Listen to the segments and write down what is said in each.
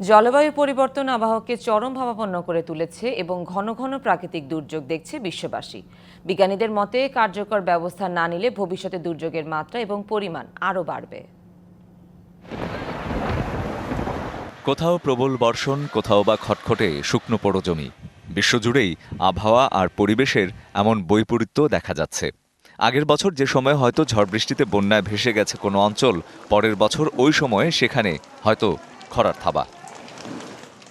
জলবায়ু পরিবর্তন আবহাওয়াকে চরম ভাবাপন্ন করে তুলেছে এবং ঘন ঘন প্রাকৃতিক দুর্যোগ দেখছে বিশ্ববাসী। বিজ্ঞানীদের মতে, কার্যকর ব্যবস্থা না নিলে ভবিষ্যতে দুর্যোগের মাত্রা এবং পরিমাণ আরও বাড়বে। কোথাও প্রবল বর্ষণ, কোথাও বা খটখটে শুকনো পড়ো জমি। বিশ্বজুড়েই আবহাওয়া আর পরিবেশের এমন বৈপরীত্য দেখা যাচ্ছে। আগের বছর যে সময় হয়তো ঝড় বৃষ্টিতে বন্যায় ভেসে গেছে কোনো অঞ্চল, পরের বছর ওই সময়ে সেখানে হয়তো খরার থাবা।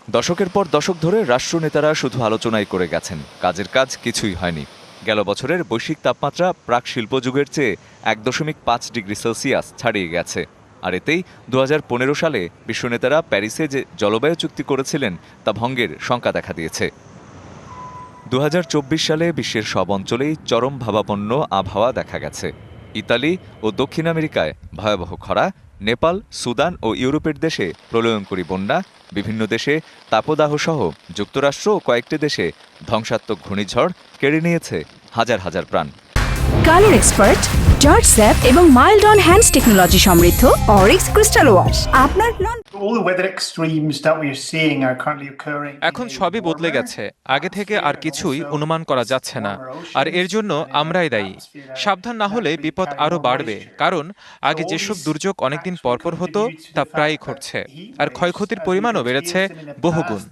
দশকের পর দশক ধরে রাষ্ট্রনেতারা শুধু আলোচনাই করে গেছেন। কাজের কাজ কিছুই হয়নি। গেল বছরের বৈশ্বিক তাপমাত্রা প্রাক শিল্পযুগের চেয়ে এক দশমিক পাঁচ ডিগ্রি সেলসিয়াস ছাড়িয়ে গেছে। আর এতেই দু হাজার পনেরো সালে বিশ্বনেতারা প্যারিসে যে জলবায়ু চুক্তি করেছিলেন, তা ভঙ্গের শঙ্কা দেখা দিয়েছে। দু হাজার চব্বিশ সালে বিশ্বের সব অঞ্চলেই চরম ভাবাপন্ন আবহাওয়া দেখা গেছে। ইতালি ও দক্ষিণ আমেরিকায় ভয়াবহ খরা নেপাল, সুদান ও ইউরোপের দেশে প্রলয়ঙ্করী বন্যা, বিভিন্ন দেশে তাপদাহ সহ যুক্তরাষ্ট্র ও কয়েকটি দেশে ধ্বংসাত্মক ঘূর্ণিঝড় কেড়ে নিয়েছে হাজার হাজার প্রাণ। কালার এক্সপার্ট জর্জ স্যাপ এবং মাইল্ড অন হ্যান্ডস টেকনোলজি সমৃদ্ধ অরিক্স ক্রিস্টাল ওয়াশ। আপনার. এখন সবই বদলে গেছে। আগে থেকে আর কিছুই অনুমান করা যাচ্ছে না। আর এর জন্য আমরাই দায়ী। সাবধান না হলে বিপদ আরও বাড়বে। কারণ আগে যেসব দুর্যোগ অনেকদিন পরপর হতো তা প্রায়ই ঘটছে। আর ক্ষয়ক্ষতির পরিমাণও বেড়েছে বহুগুণ।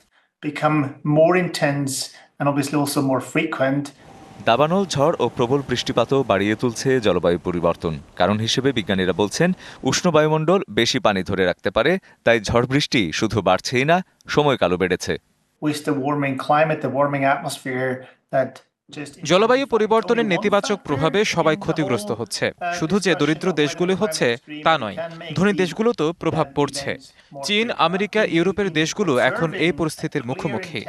দাবানল ঝড় ও প্রবল বৃষ্টিপাতও বাড়িয়ে তুলছে জলবায়ু পরিবর্তন। কারণ হিসেবে বিজ্ঞানীরা বলছেন উষ্ণ বায়ুমণ্ডল বেশি পানি ধরে রাখতে পারে তাই ঝড় বৃষ্টি শুধু বাড়ছেই না সময়কালও বেড়েছে। জলবায়ু পরিবর্তনের নেতিবাচক প্রভাবে সবাই ক্ষতিগ্রস্ত হচ্ছে। শুধু যে দরিদ্র দেশগুলি হচ্ছে তা নয় ধনী দেশগুলো তো প্রভাব পড়ছে। চীন আমেরিকা ইউরোপের দেশগুলো এখন এই পরিস্থিতির মুখোমুখি।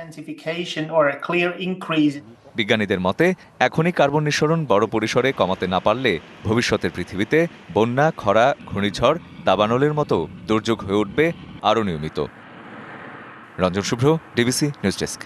বিজ্ঞানীদের মতে, এখনই কার্বন নিঃসরণ বড় পরিসরে কমাতে না পারলে ভবিষ্যতের পৃথিবীতে বন্যা, খরা, ঘূর্ণিঝড়, দাবানলের মতো দুর্যোগ হয়ে উঠবে আরও নিয়মিত। Ranjan Shubhra, D B C news desk.